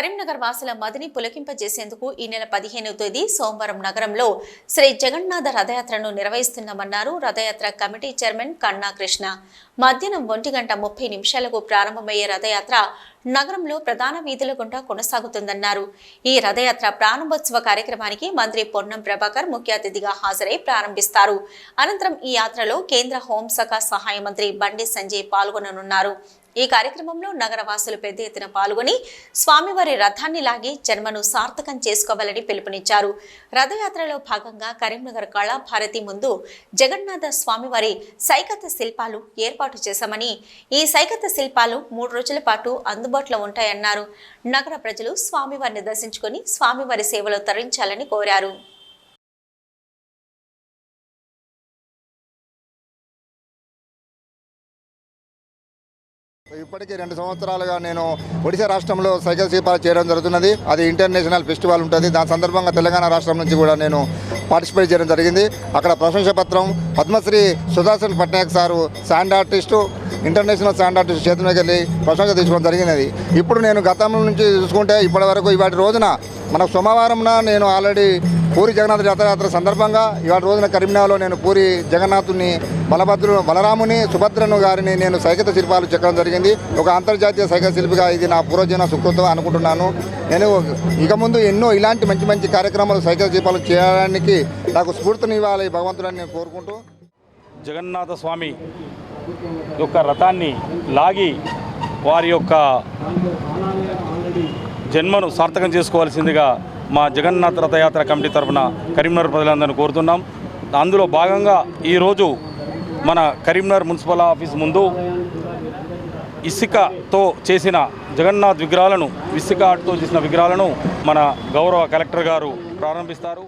కరీంనగర్ వాసుల మదిని పులకింపజేసేందుకు ఈ నెల పదిహేనవ తేదీ సోమవారం నగరంలో శ్రీ జగన్నాథ రథయాత్రను నిర్వహిస్తున్నామన్నారు రథయాత్ర కమిటీ చైర్మన్ కన్నా కృష్ణ మధ్యాహ్నం ఒంటి గంట ముప్పై నిమిషాలకు ప్రారంభమయ్యే రథయాత్ర నగరంలో ప్రధాన వీధుల గుండా కొనసాగుతుందన్నారు. ఈ రథయాత్ర ప్రారంభోత్సవ కార్యక్రమానికి మంత్రి పొన్నం ప్రభాకర్ ముఖ్య అతిథిగా హాజరై ప్రారంభిస్తారు. అనంతరం ఈ యాత్రలో కేంద్ర హోంశాఖ సహాయ మంత్రి బండి సంజయ్ పాల్గొననున్నారు. ఈ కార్యక్రమంలో నగరవాసులు పెద్ద ఎత్తున పాల్గొని స్వామివారి రథాన్ని లాగి జన్మను సార్థకం చేసుకోవాలని పిలుపునిచ్చారు. రథయాత్రలో భాగంగా కరీంనగర్ కళాభారతి ముందు జగన్నాథ స్వామివారి సైకత శిల్పాలు ఏర్పాటు చేశామని ఈ సైకత శిల్పాలు మూడు రోజుల పాటు అందుబాటులో ఉంటాయన్నారు. నగర ప్రజలు స్వామివారిని దర్శించుకొని స్వామివారి సేవలో తరించాలని కోరారు. ఇప్పటికీ రెండు సంవత్సరాలుగా నేను ఒడిశా రాష్ట్రంలో సైకిల్ శిల్పాలు చేయడం జరుగుతున్నది. అది ఇంటర్నేషనల్ ఫెస్టివల్ ఉంటుంది. దాని సందర్భంగా తెలంగాణ రాష్ట్రం నుంచి కూడా నేను పార్టిసిపేట్ చేయడం జరిగింది. అక్కడ ప్రశంస పత్రం Padmashri Sudarshan Patnaik sir sand artist international sand artist చేతి వెళ్ళి ప్రశంస తీసుకోవడం జరిగినది. ఇప్పుడు నేను గతం నుంచి చూసుకుంటే ఇప్పటి వరకు ఇవాటి రోజున మన సోమవారంన నేను ఆల్రెడీ పూరి జగన్నాథ రథయాత్ర సందర్భంగా ఇవాళ రోజున కరీంనగర్లో నేను పూరి జగన్నాథుని బలభద్రు బలరాముని సుభద్రను గారిని నేను సైకత శిల్పాలు చెక్కడం జరిగింది. ఒక అంతర్జాతీయ సైకత శిల్పిగా ఇది నా పూర్వజన సుకృతం అనుకుంటున్నాను. నేను ఇక ముందు ఎన్నో ఇలాంటి మంచి మంచి కార్యక్రమాలు సైకత శిల్పాలు చేయడానికి నాకు స్ఫూర్తినివ్వాలి భగవంతుడని నేను కోరుకుంటూ. జగన్నాథ స్వామి యొక్క రథాన్ని లాగి వారి యొక్క జన్మను సార్థకం చేసుకోవాల్సిందిగా మా జగన్నాథ రథయాత్ర కమిటీ తరఫున కరీంనగర్ ప్రజలందరినీ కోరుతున్నాం. అందులో భాగంగా ఈరోజు మన కరీంనగర్ మున్సిపల్ ఆఫీస్ ముందు ఇసుకతో చేసిన జగన్నాథ్ విగ్రహాలను ఇసుకతో చేసిన విగ్రహాలను మన గౌరవ కలెక్టర్ గారు ప్రారంభిస్తారు.